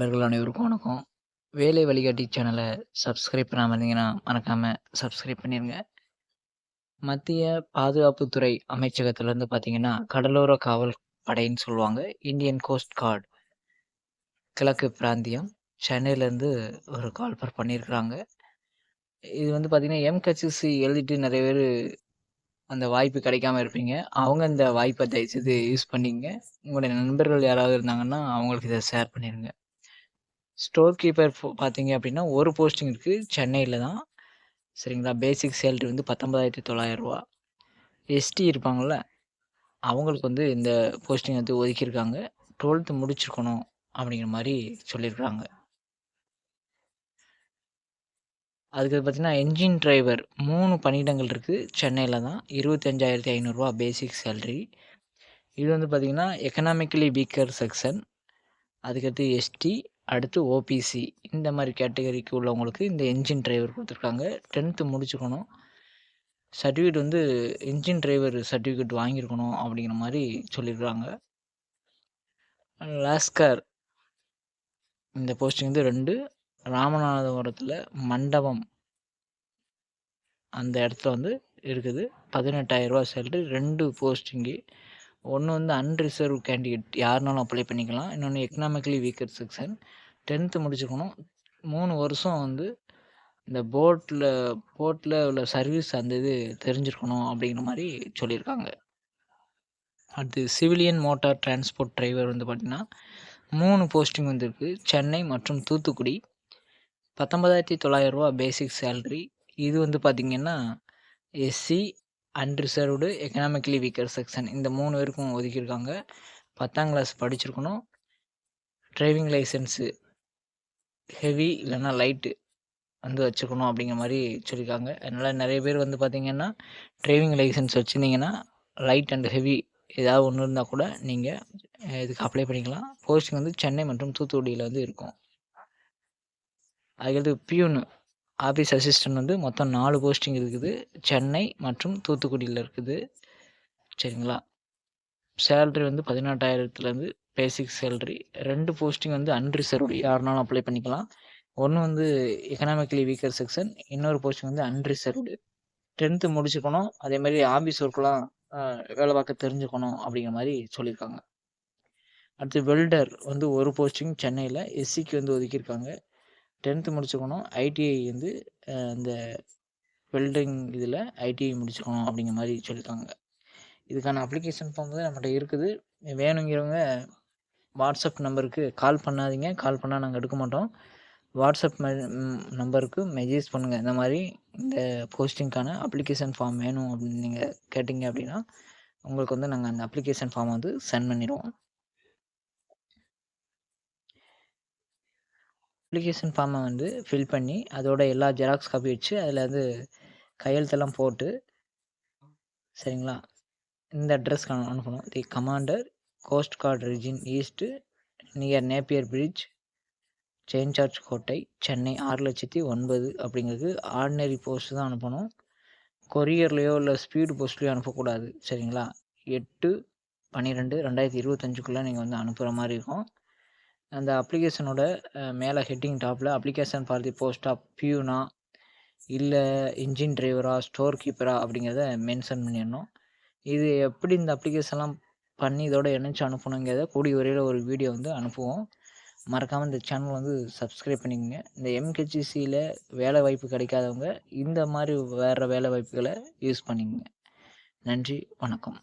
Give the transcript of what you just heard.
நண்பர்கள் அனைவருக்கும் வணக்கம். வேலை வழிகாட்டி சேனலை சப்ஸ்கிரைப் பண்ணாமல் இருந்தீங்கன்னா, மறக்காமல் சப்ஸ்கிரைப் பண்ணிடுங்க மத்திய பாதுகாப்புத்துறை அமைச்சகத்திலருந்து பார்த்தீங்கன்னா, கடலோர காவல் படைன்னு சொல்லுவாங்க. Indian coast guard. கிழக்கு பிராந்தியம். சென்னையிலேருந்து ஒரு கால்பர் பண்ணியிருக்கிறாங்க. இது வந்து பார்த்தீங்கன்னா, எம்ஹெச்சி எழுதிட்டு நிறைய பேர் அந்த வாய்ப்பு கிடைக்காம இருப்பீங்க. அவங்க இந்த வாய்ப்பை தயவுசெய்து யூஸ் பண்ணிங்க உங்களுடைய நண்பர்கள் யாராவது இருந்தாங்கன்னா, அவங்களுக்கு இதை ஷேர் பண்ணிடுங்க ஸ்டோர் கீப்பர் பார்த்தீங்க அப்படின்னா ஒரு போஸ்டிங் இருக்குது சென்னையில் தான். சரிங்களா? பேசிக் சேலரி வந்து பத்தொன்பதாயிரத்தி தொள்ளாயிரரூவா எஸ்டி இருப்பாங்கல்ல, அவங்களுக்கு வந்து இந்த போஸ்டிங் வந்து ஒதுக்கியிருக்காங்க. 12த் முடிச்சிருக்கணும் அப்படிங்கிற மாதிரி சொல்லியிருக்காங்க. அதுக்கு பார்த்தீங்கன்னா, என்ஜின் டிரைவர் மூணு பணியிடங்கள் இருக்குது சென்னையில் தான். இருபத்தஞ்சாயிரத்தி ஐநூறுரூவா பேசிக் சேல்ரி இது வந்து பார்த்தீங்கன்னா, எக்கனாமிக்கலி வீக்கர் செக்ஷன். அதுக்கடுத்து எஸ்டி, அடுத்து ஓபிசி இந்த மாதிரி கேட்டகரிக்கு உள்ளவங்களுக்கு இந்த என்ஜின் டிரைவர் கொடுத்துருக்காங்க டென்த்து முடிச்சுக்கணும் சர்டிஃபிகேட் வந்து என்ஜின் டிரைவர் சர்டிஃபிகேட் வாங்கியிருக்கணும் அப்படிங்கிற மாதிரி சொல்லியிருக்காங்க. லாஸ்கர் இந்த போஸ்டிங் வந்து ரெண்டு ராமநாதபுரத்தில் மண்டபம் அந்த இடத்துல வந்து இருக்குது. பதினெட்டாயிரரூபா 18,000 சேலரி 2 போஸ்டிங்கு. ஒன்று வந்து அன்ரிசர்வ் கேண்டிடேட் யாருனாலும் அப்ளை பண்ணிக்கலாம். இன்னொன்று எக்கனாமிக்கலி வீக்கர் செக்ஷன். டென்த்து முடிச்சுக்கணும் மூணு வருஷம் வந்து இந்த போட்டில் போட்டில் உள்ள சர்வீஸ் அந்த இது தெரிஞ்சிருக்கணும் அப்படிங்கிற மாதிரி சொல்லியிருக்காங்க. அடுத்து சிவிலியன் மோட்டார் டிரான்ஸ்போர்ட் டிரைவர் வந்து பார்த்திங்கன்னா மூணு போஸ்டிங் வந்திருக்கு. சென்னை மற்றும் தூத்துக்குடி. பத்தொன்பதாயிரத்தி 19,900 பேசிக் சேல்ரி இது வந்து பார்த்தீங்கன்னா, SC, unreserved, economically weaker section இந்த மூணு பேருக்கும் ஒதுக்கியிருக்காங்க. 10ஆம் கிளாஸ் படிச்சிருக்கணும். டிரைவிங் லைசன்ஸு ஹெவி இல்லைன்னா லைட்டு வந்து வச்சுக்கணும் அப்படிங்கிற மாதிரி சொல்லியிருக்காங்க. அதனால் நிறைய பேர் வந்து பார்த்திங்கன்னா டிரைவிங் லைசன்ஸ் வச்சிருந்தீங்கன்னா, லைட் அண்ட் ஹெவி ஏதாவது ஒன்று இருந்தால் கூட நீங்கள் இதுக்கு அப்ளை பண்ணிக்கலாம். போஸ்டிங் வந்து சென்னை மற்றும் தூத்துக்குடியில் வந்து இருக்கும். அதுக்கடுத்து பியூனு, ஆஃபீஸ் அசிஸ்டன்ட் வந்து மொத்தம் நாலு போஸ்டிங் இருக்குது. சென்னை மற்றும் தூத்துக்குடியில் இருக்குது. சரிங்களா? சேல்ரி வந்து 18,000லேருந்து பேசிக் சேல்ரி ரெண்டு போஸ்டிங் வந்து அன்ரிசர்வ்டு யாருனாலும் அப்ளை பண்ணிக்கலாம். ஒன்று வந்து எக்கனாமிக்கலி வீக்கர் செக்ஷன். இன்னொரு போஸ்டிங் வந்து அன்ரிசர்வ்டு. டென்த்து முடிச்சுக்கணும் அதே மாதிரி ஆஃபீஸ் ஒர்க்கெலாம் வேலை பார்க்க தெரிஞ்சுக்கணும் அப்படிங்கிற மாதிரி சொல்லியிருக்காங்க. அடுத்து வெல்டர் வந்து ஒரு போஸ்டிங் சென்னையில் எஸ்சிக்கு வந்து ஒதுக்கியிருக்காங்க. டென்த்து முடிச்சுக்கணும் ஐடிஐ வந்து இந்த வெல்டிங் இதில் ஐடிஐ முடிச்சுக்கணும் அப்படிங்கிற மாதிரி சொல்லியிருக்காங்க. இதுக்கான அப்ளிகேஷன் ஃபார்ம் வந்து நம்மகிட்ட இருக்குது. வேணுங்கிறவங்க வாட்ஸ்அப் நம்பருக்கு கால் பண்ணாதீங்க. கால் பண்ணால் நாங்கள் எடுக்க மாட்டோம். வாட்ஸ்அப் நம்பருக்கு மெசேஜ் பண்ணுங்கள் இந்த மாதிரி இந்த போஸ்டிங்க்கான அப்ளிகேஷன் ஃபார்ம் வேணும் அப்படின்னு நீங்கள் கேட்டிங்க அப்படின்னா, உங்களுக்கு வந்து நாங்கள் அந்த அப்ளிகேஷன் ஃபார்ம் வந்து சென்ட் பண்ணிடுவோம் அப்ளிகேஷன் ஃபார்மை வந்து ஃபில் பண்ணி, அதோட எல்லா ஜெராக்ஸ் காப்பி வச்சு, அதில் வந்து கையெழுத்தெல்லாம் போட்டு சரிங்களா? இந்த அட்ரஸ்க்கு அனு அனுப்பணும். The commander, coast guard region east near Napier bridge, Saint George கோட்டை, சென்னை 6,09,000 அப்படிங்கிறது ஆர்டினரி போஸ்ட் தான் அனுப்பணும். கொரியர்லேயோ இல்லை ஸ்பீடு போஸ்ட்லேயோ அனுப்பக்கூடாது. சரிங்களா? எட்டு பன்னிரெண்டு ரெண்டாயிரத்தி இருபத்தஞ்சுக்குள்ளே நீங்கள் வந்து அனுப்புகிற மாதிரி இருக்கும். அந்த அப்ளிகேஷனோட மேலே ஹெட்டிங் டாப்பில் application for the post of பியூனா இல்லை இன்ஜின் டிரைவரா, ஸ்டோர் கீப்பரா அப்படிங்கிறத மென்ஷன் பண்ணிடணும் இது எப்படி இந்த அப்ளிகேஷன்லாம் பண்ணி இதோட இணைச்சி அனுப்பணுங்கிறத கூடிய வரையில் ஒரு வீடியோ வந்து அனுப்புவோம். மறக்காமல் இந்த சேனல் வந்து சப்ஸ்கிரைப் பண்ணிக்கோங்க இந்த எம்ஹெச்சிசியில் வேலை வாய்ப்பு கிடைக்காதவங்க, இந்த மாதிரி வேறு வேலை வாய்ப்புகளை யூஸ் பண்ணிக்கங்க. நன்றி, வணக்கம்.